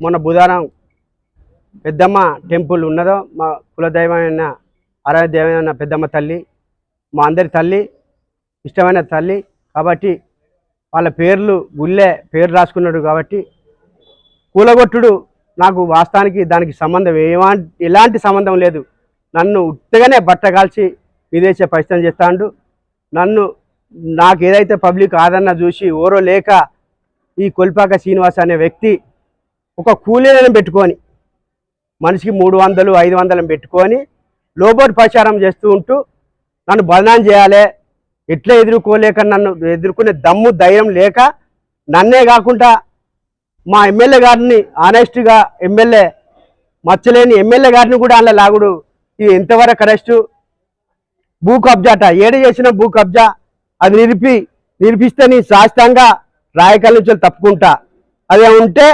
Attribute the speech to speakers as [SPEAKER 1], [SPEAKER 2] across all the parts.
[SPEAKER 1] మొన్న బుధవారం పెద్దమ్మ టెంపుల్ ఉన్నదో మా కులదైవమైన ఆరాధ్యమైన పెద్దమ్మ తల్లి మా అందరి తల్లి ఇష్టమైన తల్లి కాబట్టి వాళ్ళ పేర్లు గుళ్ళే పేరు రాసుకున్నాడు కాబట్టి కూలగొట్టుడు నాకు వాస్తవానికి దానికి సంబంధం ఏమా ఎలాంటి సంబంధం లేదు. నన్ను ఉత్తగానే బట్ట కాల్చి విదేశీ పరిస్థితి చేస్తాడు. నన్ను నాకు ఏదైతే పబ్లిక్ ఆదరణ చూసి ఓరో లేక ఈ కొల్పాక శ్రీనివాస్ అనే వ్యక్తి ఒక కూలీలను పెట్టుకొని మనిషికి మూడు వందలు ఐదు వందలను పెట్టుకొని లోబోట్ ప్రచారం చేస్తూ ఉంటూ నన్ను బదనాం చేయాలి ఎట్లా ఎదుర్కోలేక నన్ను ఎదుర్కొనే దమ్ము ధైర్యం లేక నన్నే కాకుండా మా ఎమ్మెల్యే గారిని ఆనెస్ట్గా ఎమ్మెల్యే మచ్చలేని ఎమ్మెల్యే గారిని కూడా అలా లాగుడు. ఇది ఎంతవరకు అరెస్టు? భూ కబ్జాట. ఏడు చేసిన భూ కబ్జా. అది నిలిపి నిలిపిస్తే నీ శాస్త్రంగా రాయకల్ నుంచి తప్పుకుంటా. అదే ఉంటే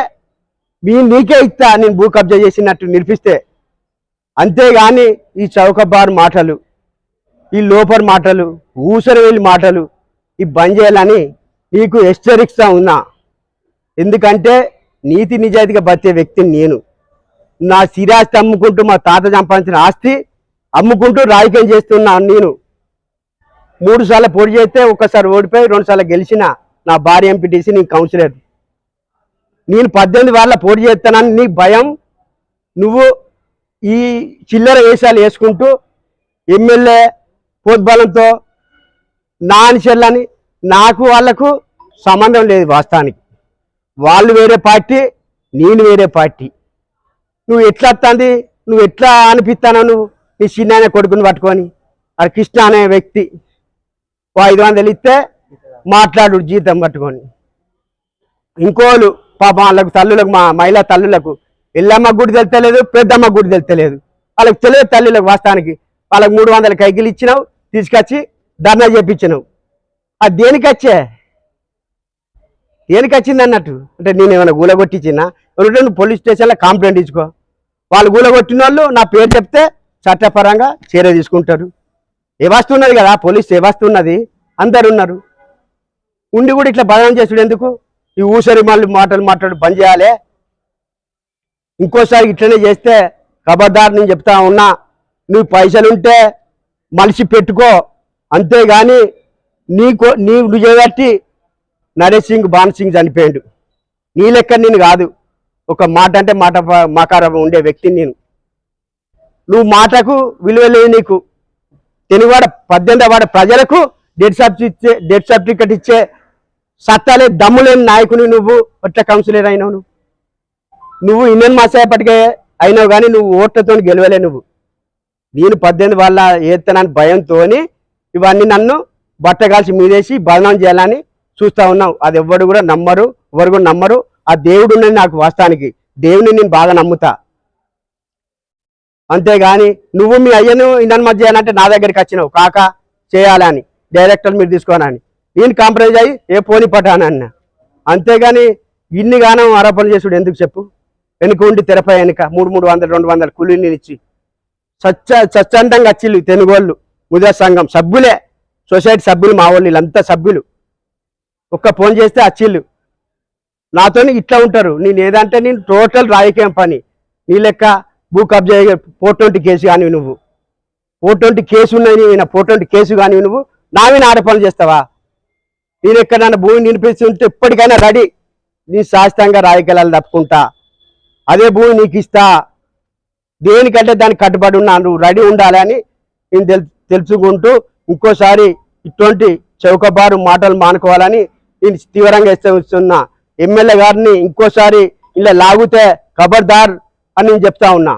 [SPEAKER 1] మీ నీకే ఇస్తా నేను భూ కబ్జా చేసినట్టు నిలిపిస్తే. అంతేగాని ఈ చౌకబారు మాటలు ఈ లోపర్ మాటలు ఊసరవేలి మాటలు ఈ బంద్ చేయాలని నీకు హెచ్చరిస్తా ఉన్నా. ఎందుకంటే నీతి నిజాయితీగా బతికే వ్యక్తిని నేను. నా సిరాస్తి అమ్ముకుంటూ మా తాత సంపాదించిన ఆస్తి అమ్ముకుంటూ రాజకీయం చేస్తున్నా నేను. మూడు సార్లు పోటీ చేస్తే ఒకసారి ఓడిపోయి రెండు సార్లు గెలిచిన నా భార్య ఎంపీటీసీ నీ కౌన్సిలర్. నేను పద్దెనిమిది వాళ్ళ పోటీ చేస్తానని నీ భయం. నువ్వు ఈ చిల్లర వేషాలు వేసుకుంటూ ఎమ్మెల్యే పోద్బలంతో నాని చెల్లని నాకు వాళ్ళకు సంబంధం లేదు వాస్తవానికి. వాళ్ళు వేరే పార్టీ నేను వేరే పార్టీ. నువ్వు ఎట్లా వస్తుంది? నువ్వు ఎట్లా అనిపిస్తానో నువ్వు నీ చిన్న కొడుకుని పట్టుకొని. అది కృష్ణ అనే వ్యక్తి ఓ ఐదు వందలు ఇస్తే మాట్లాడు జీతం పట్టుకొని. ఇంకోళ్ళు పాపం వాళ్ళకు తల్లులకు మా మహిళా తల్లులకు ఎల్లమ్మ గుడి తెలుతలేదు పెద్దమ్మ గుడి తెలుతలేదు వాళ్ళకి తెలియదు తల్లులకు వాస్తవానికి. వాళ్ళకి మూడు వందల కైకిలు ఇచ్చినావు తీసుకొచ్చి ధర్నా చేపించినావు. అది దేనికి వచ్చే? దేనికి వచ్చింది అన్నట్టు? అంటే నేను ఏమైనా గూలగొట్టించినా ఎవరంటే పోలీస్ స్టేషన్లో కంప్లైంట్ ఇచ్చుకో. వాళ్ళు గూలగొట్టిన వాళ్ళు నా పేరు చెప్తే చట్టపరంగా చర్య తీసుకుంటారు. వ్యవస్థ ఉన్నది కదా? పోలీస్ వ్యవస్థ ఉన్నది? అందరు ఉన్నారు. ఉండి కూడా ఇట్లా బదనం చేసుడు ఎందుకు? ఈ ఊసరి మళ్ళీ మాటలు మాట్లాడు బంద్ చేయాలి. ఇంకోసారి ఇట్లనే చేస్తే ఖబర్దార్ నేను చెప్తా ఉన్నా నువ్వు పైసలుంటే మనిషి పెట్టుకో. అంతేగాని నీకు నీ నువ్వు చేయబట్టి నరేష్ సింగ్ భాన్ సింగ్ చనిపోయాడు. నీ లెక్క నేను కాదు. ఒక మాట అంటే మాట ప- మాకారం ఉండే వ్యక్తిని నేను. నువ్వు మాటకు విలువలేదు నీకు. తెలుగువాడ పద్దెనిమిది వాడ ప్రజలకు డెత్ సర్టిఫికేట్ ఇచ్చే డెత్ సర్టిఫికెట్ ఇచ్చే సత్తాలే దమ్ములేని నాయకుని నువ్వు ఒట్ల కౌన్సిలర్ అయినావు నువ్వు. నువ్వు ఇండియన్ మాసేపటికే అయినావు కానీ నువ్వు ఓట్లతో గెలవలే నువ్వు. నేను పద్దెనిమిది వాళ్ళ ఏత్తనని భయంతో ఇవన్నీ నన్ను బట్టగాల్చి మీదేసి బదనం చేయాలని చూస్తా ఉన్నావు. అది ఎవ్వరు కూడా నమ్మరు ఎవరు కూడా నమ్మరు. ఆ దేవుడు ఉన్నది నాకు వాస్తవానికి. దేవుని నేను బాగా నమ్ముతా. అంతేగాని నువ్వు మీ అయ్యను ఇండియన్ మధ్య అంటే నా దగ్గరికి వచ్చినావు. కాక చేయాలని డైరెక్టర్ మీరు తీసుకోనని నేను కాంప్రమైజ్ అయ్యి ఏ పోని పట్టాను అన్న. అంతేగాని ఇన్ని గానం ఆరోపణలు చేసుడు ఎందుకు చెప్పు? వెనుక ఉండి తెరపై వెనుక మూడు మూడు వందలు రెండు వందలు కూలీని ఇచ్చి స్వచ్ఛ స్వచ్ఛందంగా వచ్చిళ్ళు తెనుగోళ్ళు ఉదయ సంఘం సభ్యులే సొసైటీ సభ్యులు మా వాళ్ళు వీళ్ళంతా సభ్యులు. ఒక్క ఫోన్ చేస్తే అచ్చిళ్ళు నాతో ఇట్లా ఉంటారు. నేను ఏదంటే నేను టోటల్ రాజకీయం పని. నీ లెక్క భూ కబ్జా ఫోర్ ట్వంటీ కేసు కానీ నువ్వు. ఫోర్ ట్వంటీ కేసు ఉన్నాయి నేను ఫోర్ ట్వంటీ కేసు కానీ నువ్వు. నా మీద ఆడపనులు చేస్తావా? నేను ఎక్కడైనా భూమి ఉంటే ఎప్పటికైనా రెడీ. నీ శాశ్వతంగా రాజకీయాలు తప్పుకుంటా. అదే భూమి నీకు ఇస్తా. దేనికంటే దానికి కట్టుబడి ఉన్నా నువ్వు రెడీ ఉండాలి అని నేను తెలు తెలుసుకుంటూ ఇంకోసారి ఇటువంటి చౌకబారు మాటలు మానుకోవాలని నేను తీవ్రంగా హెచ్చరిస్తున్నా. ఎమ్మెల్యే గారిని ఇంకోసారి ఇలా లాగితే ఖబర్దార్ అని నేను చెప్తా ఉన్నా.